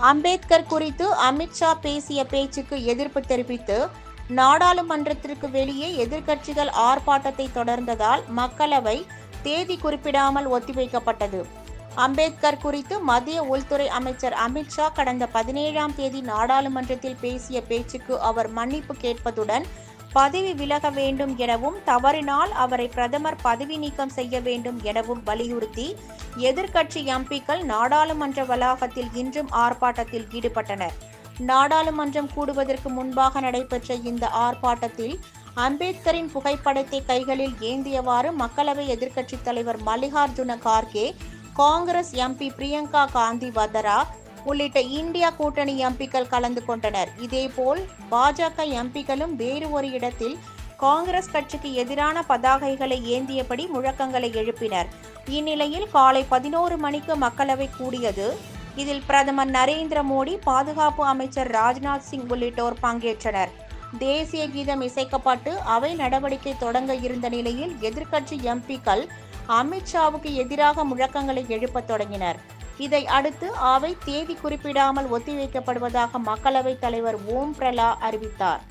அம்பேத்கர் குறித்து அமித்ஷா பேசிய பேச்சுக்கு எதிர்ப்பு தெரிவித்து நாடாளுமன்றத்திற்கு வெளியே எதிர்க்கட்சிகள் ஆர்ப்பாட்டத்தை தொடர்ந்ததால் மக்களவை தேதி குறிப்பிடாமல் ஒத்திவைக்கப்பட்டது. அம்பேத்கர் குறித்து மத்திய உள்துறை அமைச்சர் அமித்ஷா கடந்த பதினேழாம் தேதி நாடாளுமன்றத்தில் பேசிய பேச்சுக்கு அவர் மன்னிப்பு கேட்பதுடன் பதவி விலக வேண்டும் எனவும் தவறினால் அவரை பிரதமர் பதவி நீக்கம் செய்ய வேண்டும் எனவும் வலியுறுத்தி எதிர்க்கட்சி எம்பிக்கள் நாடாளுமன்ற வளாகத்தில் இன்றும் ஆர்ப்பாட்டத்தில் ஈடுபட்டனர். நாடாளுமன்றம் கூடுவதற்கு முன்பாக நடைபெற்ற இந்த ஆர்ப்பாட்டத்தில் அம்பேத்கரின் புகைப்படத்தை கைகளில் ஏந்தியவாறு மக்களவை எதிர்க்கட்சித் தலைவர் மல்லிகார்ஜுன கார்கே காங்கிரஸ் எம்பி பிரியங்கா காந்தி வதரா உள்ளிட்ட இந்தியா கூட்டணி எம்பிக்கள் கலந்து கொண்டனர். இதேபோல் பாஜக எம்பிக்களும் வேறு ஒரு இடத்தில் காங்கிரஸ் கட்சிக்கு எதிரான பதாகைகளை ஏந்தியபடி முழக்கங்களை எழுப்பினர். இந்நிலையில் காலை பதினோரு மணிக்கு மக்களவை கூடியது. இதில் பிரதமர் நரேந்திர மோடி பாதுகாப்பு அமைச்சர் ராஜ்நாத் சிங் உள்ளிட்டோர் பங்கேற்றனர். தேசிய கீதம் இசைக்கப்பட்டு அவை நடவடிக்கை தொடங்க இருந்த நிலையில் எதிர்க்கட்சி எம்பிக்கள் அமித்ஷாவுக்கு எதிராக முழக்கங்களை எழுப்பத் தொடங்கினர். இதை அடுத்து அவை தேதி குறிப்பிடாமல் ஒத்திவைக்கப்படுவதாக மக்களவைத் தலைவர் ஓம் பிரலா அறிவித்தார்.